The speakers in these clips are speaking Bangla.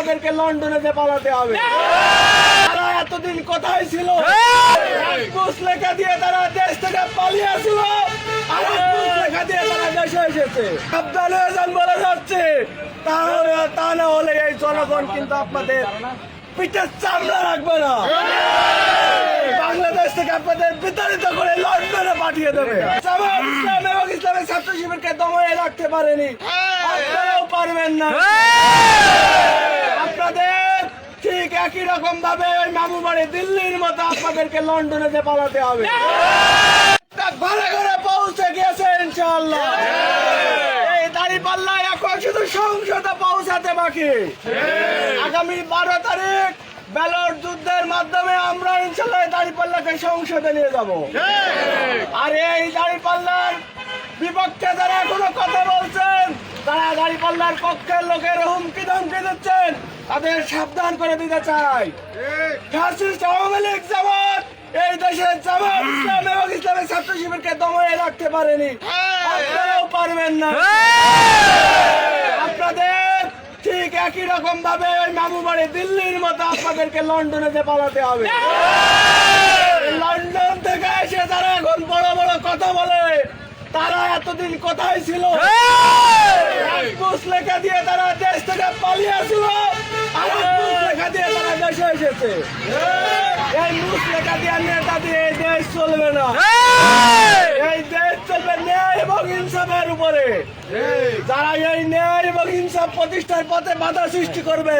আপনাদেরকে লন্ডনে যে পালাতে হবে। তারা এতদিন কোথায় ছিল? লেখা দিয়ে তারা দেশ থেকে পালিয়েছিল আর লেখা দিয়ে তারা দেশে এসেছে। হয়ে বলে যাচ্ছে। তাহলে তা না হলে এই জনগণ কিন্তু আপনাদের পিঠের চামড়া রাখবে না। বাংলাদেশ থেকে আপনাদের বিতাড়িত করে লন্ডনে পাঠিয়ে দেবে। ইসলাম এবং ইসলামের ছাত্র শিবিরকে দমায়ে রাখতে পারেনি। আপনারাও পারবেন না। আপনাদের ঠিক একই রকম ভাবে ওই মামু বাড়ি দিল্লির মতো আপনাদেরকে লন্ডনে যে পালাতে হবে। ঘরে ঘরে পৌঁছে গিয়েছে ইনশাআল্লাহ। এই দাড়ি পাল্লা এখন শুধু সংসদে পৌঁছাতে বাকি। আগামী বারো তারিখ ব্যালট যুদ্ধের মাধ্যমে আমরা ইনশাল্লাহ দাঁড়িপাল্লাকে সংসদে নিয়ে যাব। আর এই দাড়িপাল্লার বিপক্ষে যারা এখনও কথা বলছেন তারা দাড়ি পাল্লার পক্ষের লোকের হুমকি ধমকি দিচ্ছেন। তাদের সাবধান করে দিতে চাই। আওয়ামী লীগ জামাত, এই দেশের জামাত ইসলাম এবং ইসলামের ছাত্র শিবিরকে দমায়ে রাখতে পারেনি। আপনারাও পারবেন না। আপনাদের ঠিক একই রকম ভাবে ওই মামু বাড়ি দিল্লির মতো আপনাদেরকে লন্ডনে যে পালাতে হবে। লন্ডন থেকে এসে তারা এখন বড় বড় কথা বলে। তারা এতদিন কোথায় ছিল? লেখা দিয়ে তারা দেশ থেকে পালিয়েছিল আর লেখা দিয়ে তারা দেশে এসেছে। এই! ঘুষ লেখা দিয়ে নেতা দিয়ে এই দেশ চলবে না। এই! দেশ চলবে ন্যায় এবং ইনসাফের উপরে। যারা এই ন্যায় এবং ইনসাফ প্রতিষ্ঠার পথে বাধা সৃষ্টি করবে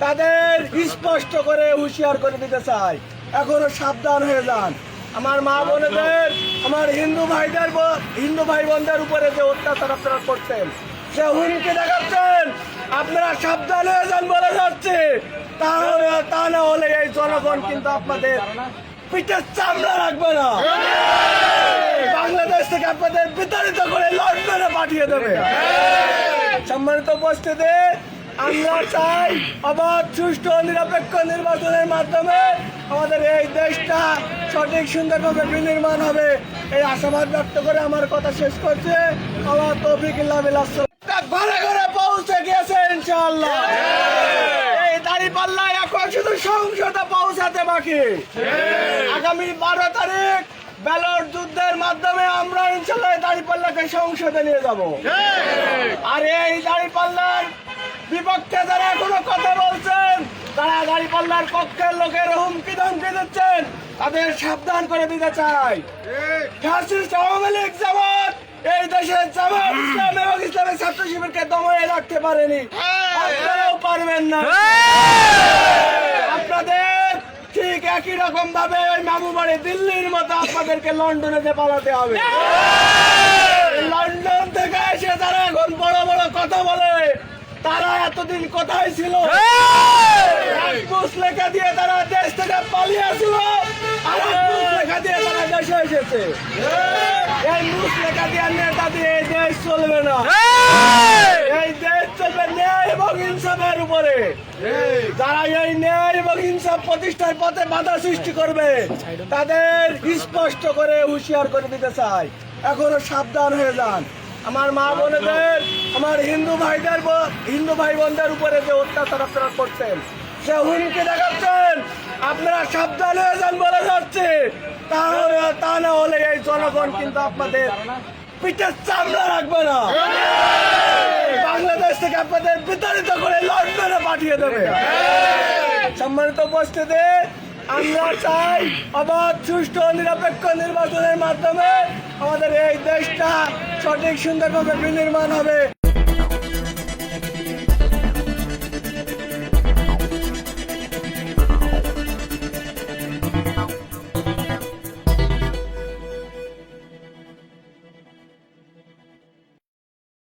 তাদের স্পষ্ট করে হুঁশিয়ার করে দিতে চাই। এখনও সাবধান হয়ে যান। আমার মা বোনেদের, আমার হিন্দু ভাইদের হিন্দু ভাই বোনদের উপরে যে অত্যাচার আপনারা করছেন সে হুমকি দেখাচ্ছেন, আপনারা সাবধান হয়ে যান বলে যাচ্ছে। তাহলে তা না হলে এই জনগণ কিন্তু আপনাদের পিঠের চামড়া রাখবে না। বাংলাদেশ থেকে আপনাদের বিতাড়িত করে লন্ডনে পাঠিয়ে দেবে। সম্মানিত উপস্থিতি আমরা চাই অবাধ সুষ্ঠু নিরপেক্ষ নির্বাচনের মাধ্যমে আমাদের এই দেশটা সঠিক সুন্দরভাবে বিনির্মাণ হবে। এই আশাবাদ ব্যক্ত করে আমার কথা শেষ করছে। আমার তৌফিক ঘরে ঘরে পৌঁছে গিয়েছে ইনশাআল্লাহ। এই দাড়ি পাল্লা এখন শুধু সংসদে পৌঁছাতে বাকি। আগামী বারো তারিখ ব্যালট যুদ্ধের মাধ্যমে আমরা ইনশাল্লাহ দাড়ি পাল্লাকে সংসদে নিয়ে যাব। আর এই দাড়ি পাল্লার বিপক্ষে যারা এখনও কথা বলছেন, তারা দাড়ি পাল্লার পক্ষের লোকের হুমকি ধমকি দিচ্ছেন। তাদের সাবধান করে দিতে চাই। ফ্যাসিস্ট আওয়ামী লীগ জামাত, এই দেশের জামাত ইসলাম এবং ইসলামের ছাত্র শিবিরকে দমায়ে রাখতে পারেনি। আপনারাও পারবেন না। আপনাদের ঠিক একই রকম ভাবে ওই মামু দিল্লির মতো আপনাদেরকে লন্ডনে যে পালাতে হবে। লন্ডন থেকে এসে তারা এখন বড় বড় কথা বলে তারা এতদিন কোথায় ছিল? লেখা দিয়ে তারা দেশ থেকে পালিয়েছিল আর লেখা দিয়ে তারা দেশে এসেছে। এই! লেখা দিয়ে নেতা দিয়ে এই দেশ চলবে না। এই! দেশ চলবে ন্যায় এবং ইনসাফের উপরে। যারা এই ন্যায় এবং ইনসাফ প্রতিষ্ঠার পথে বাধা সৃষ্টি করবে তাদের স্পষ্ট করে হুঁশিয়ার করে দিতে চাই। এখনও সাবধান হয়ে যান। আমার মা বোনেদের, আমার হিন্দু ভাইদের হিন্দু ভাই বোনদের উপরে যে অত্যাচার আপনারা করছেন সে হুমকি দেখাচ্ছেন, আপনারা সাবধান হয়ে যান বলে যাচ্ছে। তাহলে তা না হলে এই জনগণ কিন্তু আপনাদের পিঠের চামড়া রাখবে না। বাংলাদেশ থেকে আপনাদের বিতাড়িত করে লন্ডনে পাঠিয়ে দেবে। সম্মানিত উপস্থিতি আমরা চাই অবাধ সুষ্ঠু নিরপেক্ষ নির্বাচনের মাধ্যমে আমাদের এই দেশটা সঠিক সুন্দরভাবে বিনির্মাণ হবে।